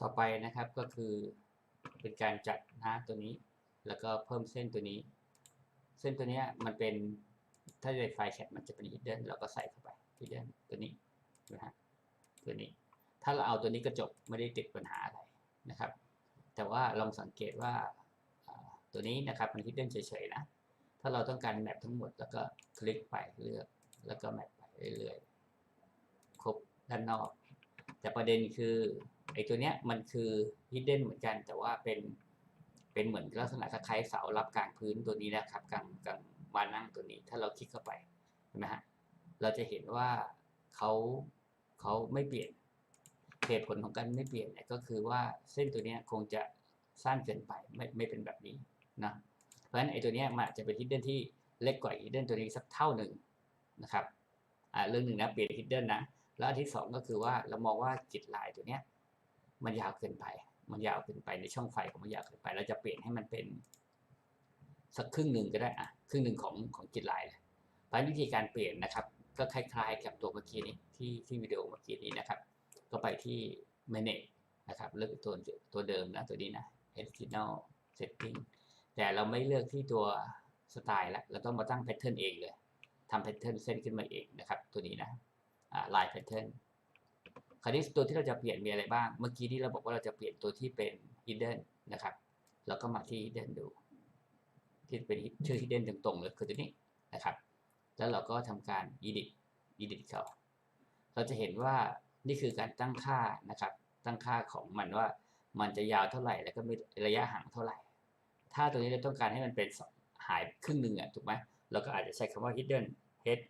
ต่อไปนะครับก็คือเป็นการจัดนะตัวนี้ แล้วก็เพิ่มเส้นตัวนี้ เส้นตัวนี้มันเป็นถ้าในไฟล์แชทมันจะเป็น hidden เราก็ใส่เข้าไป hidden ตัวนี้นะฮะตัวนี้ ถ้าเราเอาตัวนี้ก็จบไม่ได้ติดปัญหาอะไรนะครับ แต่ว่าลองสังเกตว่าอ่าตัวนี้นะครับมัน hidden เฉยๆนะถ้าเราต้องการแมปทั้งหมดแล้วก็คลิกไปเลือกแล้วก็แมปไปเรื่อยๆครบด้านนอก แต่ประเด็นคือ ไอ้ตัวเนี้ยมันคือ hidden เหมือนกัน แต่ว่าเป็นเป็นเหมือนลักษณะคล้ายเสารับกลางพื้นตัวนี้นะครับกลางกลางมานั่งตัวนี้ ถ้าเราคลิกเข้าไปเห็นไหมฮะเราจะเห็นว่าเขาเขาไม่เปลี่ยนเหตุผลของการไม่เปลี่ยนเนี่ยก็คือว่าเส้นตัวเนี้ยคงจะสั้นเกินไปไม่ไม่เป็นแบบนี้นะเพราะฉะนั้นไอ้ตัวเนี้ยมันอาจจะเป็น hidden ที่เล็กกว่า hidden ตัวนี้สักเท่าหนึ่งนะครับอ่าเรื่องหนึ่งนะเปลี่ยน hidden นะแล้วอันที่สองก็คือว่าเรามองว่ากิจลายตัวเนี้ย มันยาวเกินไป มันยาวเกินไปในช่องไฟของมันยาวเกินไป เราจะเปลี่ยนให้มันเป็นสักครึ่งหนึ่งก็ได้อะครึ่งหนึ่งของของกิจลายเลยเพราะวิธีการเปลี่ยนนะครับ ก็คล้ายๆ กับตัวเมื่อกี้นี้ที่ที่วิดีโอเมื่อกี้นี้นะครับ ก็ไปที่ manage นะครับเลือกตัวตัวเดิมนะตัวนี้นะ original setting แต่เราไม่เลือกที่ตัวสไตล์ละเราต้องมาตั้ง pattern เองเลยทำ pattern เส้นขึ้นมาเองนะครับ ตัวนี้นะลายแพทเทิร์น คราวนี้ตัวที่เราจะเปลี่ยนมีอะไรบ้าง เมื่อกี้ที่เราบอกว่าเราจะเปลี่ยนตัวที่เป็น hidden นะครับ แล้วก็มาที่ hidden ดู ที่เป็นชื่อ hidden ตรงๆเลยคือตัวนี้นะครับ แล้วเราก็ทำการ edit edit เขาเราจะเห็นว่านี่คือการตั้งค่านะครับ ตั้งค่าของมันว่ามันจะยาวเท่าไหร่ แล้วก็มีระยะห่างเท่าไหร่ ถ้าตัวนี้เราต้องการให้มันเป็นหายครึ่งหนึ่งอะถูกไหมเราก็อาจจะใช้คำว่า hidden head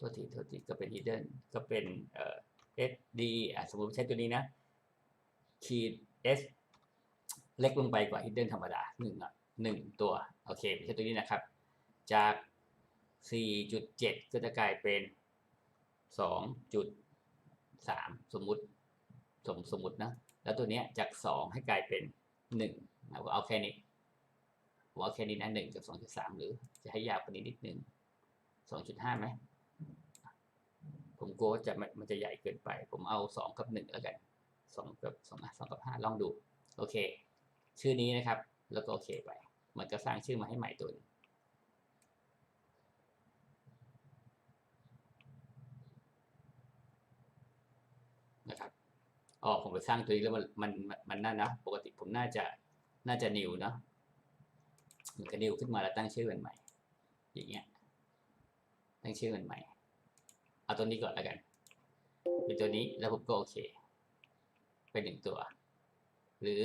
ตัวทีตัวทีก็เป็น hidden ก็เป็นเอ่อ SD อะสมมติใช้ตัวนี้นะ ขีด S เล็กลงไปกว่า hidden ธรรมดาหนึ่งอะหนึ่งตัว โอเคใช้ตัวนี้นะครับ จาก 4.7 ก็จะกลายเป็น 2.3 สมมุติสมสมมุตินะ แล้วตัวเนี้ยจาก 2 ให้กลายเป็น1นะเอาแค่นี้ผมเอาแค่นี้นะ1กับ 2.3 หรือจะให้ยาวกว่านี้นิดหนึ่ง2.5ไหม ผมกลัวว่าจะมันจะใหญ่เกินไป ผมเอาสองกับหนึ่งแล้วกันสองกับสองอะสองกับห้าลองดู โอเค ชื่อนี้นะครับ แล้วก็โอเคไป มันก็สร้างชื่อมาให้ใหม่ตัวนึงนะครับอ๋อผมไปสร้างตัวนี้แล้วมันมันมันมันน่านะ ปกติผมน่าจะน่าจะนิวเนาะมันก็นิวขึ้นมาแล้วตั้งชื่อมันใหม่ อย่างเงี้ย ตั้งชื่อมันใหม่ เอาตัวนี้ก่อนแล้วกัน เป็นตัวนี้แล้วผมก็โอเค เป็นหนึ่งตัว หรือ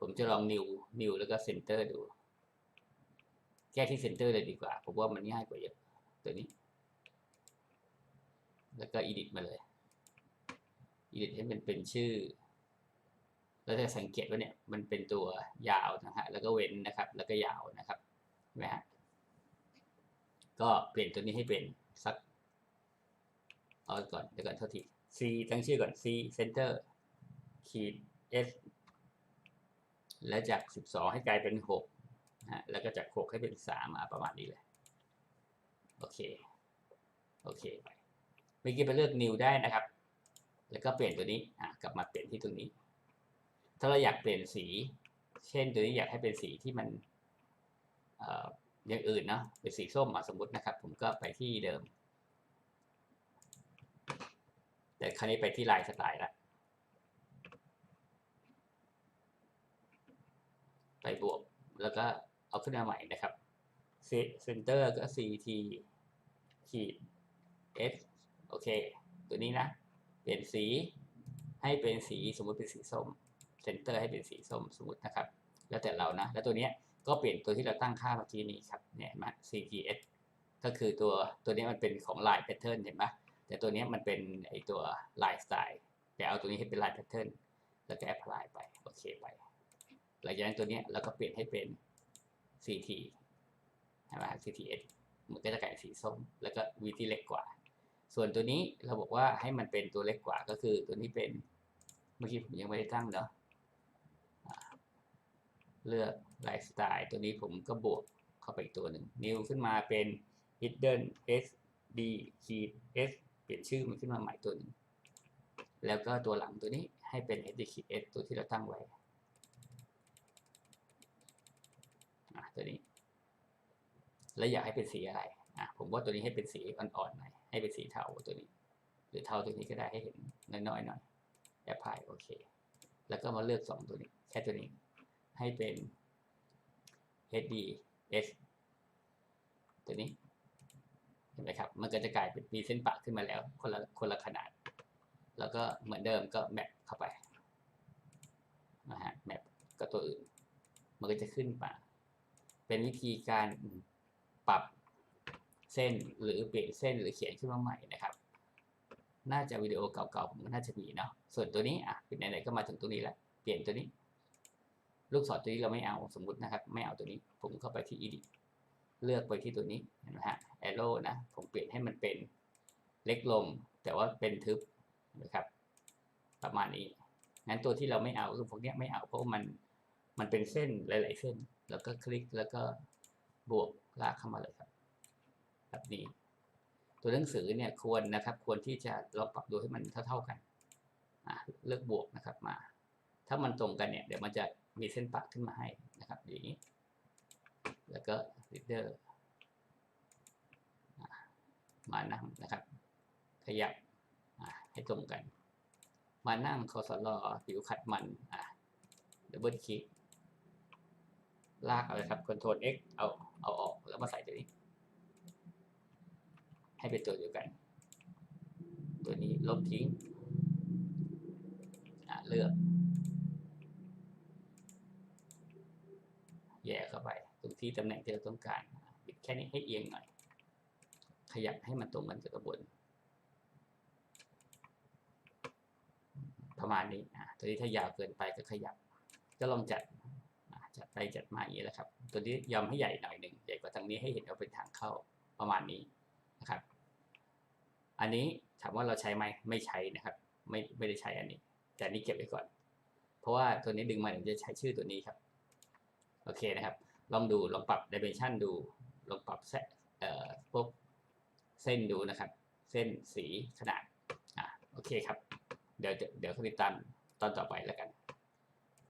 ผมจะลอง new new แล้วก็ center ดู แก้ที่ center เลยดีกว่า ผมว่ามันง่ายกว่าเยอะ ตัวนี้ แล้วก็ edit มาเลย edit ให้มันเป็นชื่อแล้วจะสังเกตว่าเนี่ยมันเป็นตัวยาวนะฮะแล้วก็เว้นนะครับ แล้วก็ยาวนะครับนไหมฮะก็เปลี่ยนตัวนี้ให้เป็นสัก เอาก่อนเดี๋ยวก่อนเท่าที C ตั้งชื่อก่อน C center ขีด S แล้วจาก 12 ให้กลายเป็น6นะฮะแล้วก็จาก 6 ให้เป็น3มาประมาณนี้เลย โอเค โอเคไปเมื่อกี้ไปเลือก new ได้นะครับ แล้วก็เปลี่ยนตัวนี้อะกลับมาเปลี่ยนที่ตรงนี้ ถ้าเราอยากเปลี่ยนสี เช่นตัวนี้อยากให้เป็นสีที่มันอออย่างอื่นเนาะเป็นสีส้มมาสมมตินะครับ ผมก็ไปที่เดิม แต่คราวนี้ไปที่ลายสไตล์ละไปบวกแล้วก็เอาขึ้นมาใหม่นะครับเซนเตอร์ก็ ct ขีด s โอเค ตัวนี้นะ เปลี่ยนสีให้เป็นสีสมมติเป็นสีส้มเซนเตอร์ให้เป็นสีส้มสมมตินะครับ แล้วแต่เรานะ แล้วตัวเนี้ยก็เปลี่ยนตัวที่เราตั้งค่าเมื่อกี้นี้ครับ เนี่ยมา cts ก็คือตัวตัวนี้มันเป็นของลายแพทเทิร์นเห็นไหม แต่ตัวนี้มันเป็นไอตัวลายสไตล์แต่เอาตัวนี้ให้เป็นลายแพทเทิร์นแล้วก็แอพพลายไปโอเคไปหลังจากนั้นตัวนี้เราก็เปลี่ยนให้เป็น CT ใช่ไหม CTS มันก็จะกลายสีส้ม แล้วก็วีที่เล็กกว่า ส่วนตัวนี้เราบอกว่าให้มันเป็นตัวเล็กกว่าก็คือตัวนี้เป็นเมื่อกี้ผมยังไม่ได้ตั้งเนาะเลือกไลายสไตล์ตัวนี้ผมก็บวกเข้าไปอีกตัวหนึ่ง new ขึ้นมาเป็น hidden s d ขีด s เปลี่ยนชื่อมันขึ้นมาใหม่ตัวนึงแล้วก็ตัวหลังตัวนี้ให้เป็น HD S ตัวที่เราตั้งไว้ตัวนี้ แล้วอยากให้เป็นสีอะไรอะผมว่าตัวนี้ให้เป็นสีอ่อนๆหน่อยให้เป็นสีเทาตัวนี้ หรือเทาตัวนี้ก็ได้ให้เห็นน้อยๆหน่อยแอปพลายโอเค แล้วก็มาเลือกสองตัวนี้ แค่ตัวนี้ ให้เป็น HD S ตัวนี้ เห็นไหมครับ มันก็จะกลายเป็นมีเส้นปะขึ้นมาแล้วคนละคนละขนาด แล้วก็เหมือนเดิมก็แมปเข้าไปนะฮะแมปกับตัวอื่น มันก็จะขึ้นมาเป็นวิธีการปรับเส้นหรือเปลี่ยนเส้นหรือเขียนขึ้นมาใหม่นะครับ น่าจะวิดีโอเก่าๆผมก็น่าจะมีเนาะ ส่วนตัวนี้อะเป็นไหนๆก็มาถึงตัวนี้แล้ว เปลี่ยนตัวนี้ ลูกศรตัวนี้เราไม่เอาสมมุตินะครับ ไม่เอาตัวนี้ ผมเข้าไปที่ edit เลือกไปที่ตัวนี้เห็นไหมฮะ arrow นะ ผมเปลี่ยนให้มันเป็นเล็กลง แต่ว่าเป็นทึบนะครับ ประมาณนี้ งั้นตัวที่เราไม่เอาคือพวกเนี้ยไม่เอาเพราะมันมันเป็นเส้นหลาย ๆ เส้น แล้วก็คลิกแล้วก็บวกลากเข้ามาเลยครับ แบบนี้ ตัวหนังสือเนี่ยควรนะครับ ควรที่จะเราปรับดูให้มันเท่า ๆกันอะเลือกบวกนะครับมา ถ้ามันตรงกันเนี่ยเดี๋ยวมันจะมีเส้นปะขึ้นมาให้นะครับอย่างนี้ แล้วก็ reader อะ มานั่งนะครับ ขยับให้ตรงกัน มานั่งคอสลอผิวขัดมันอะดับเบิลคลิกลากเอาเลยครับ Ctrl X เอาเอาออกแล้วมาใส่ตัวนี้ ให้เป็นตัวเดียวกัน ตัวนี้ลบทิ้งอะเลือก แย่เข้าไป ตรงที่ตำแหน่งที่เราต้องการ บิดแค่นี้ให้เอียงหน่อย ยับให้มันตรงกันกับกระบวนประมาณนี้อะตัวนี้ถ้ายาวเกินไปก็ขยับ ก็ลองจัดจัดไปจัดมาอย่างนี้แหละครับ ตัวนี้ยอมให้ใหญ่หน่อยหนึ่งใหญ่กว่าทางนี้ให้เห็นว่าเป็นทางเข้าประมาณนี้นะครับ อันนี้ถามว่าเราใช้ไหมไม่ใช้นะครับ ไม่ไม่ได้ใช้อันนี้ แต่อันนี้เก็บไว้ก่อน เพราะว่าตัวนี้ดึงมาเดี๋ยวจะใช้ชื่อตัวนี้ครับ โอเคนะครับ ลองดูลองปรับ dimension ดูลองปรับเส้นเอ่อพวก เส้นดูนะครับ เส้นสีขนาดอ่าโอเคครับ เดี๋ยวเดี๋ยวติดตามตอนต่อไปแล้วกัน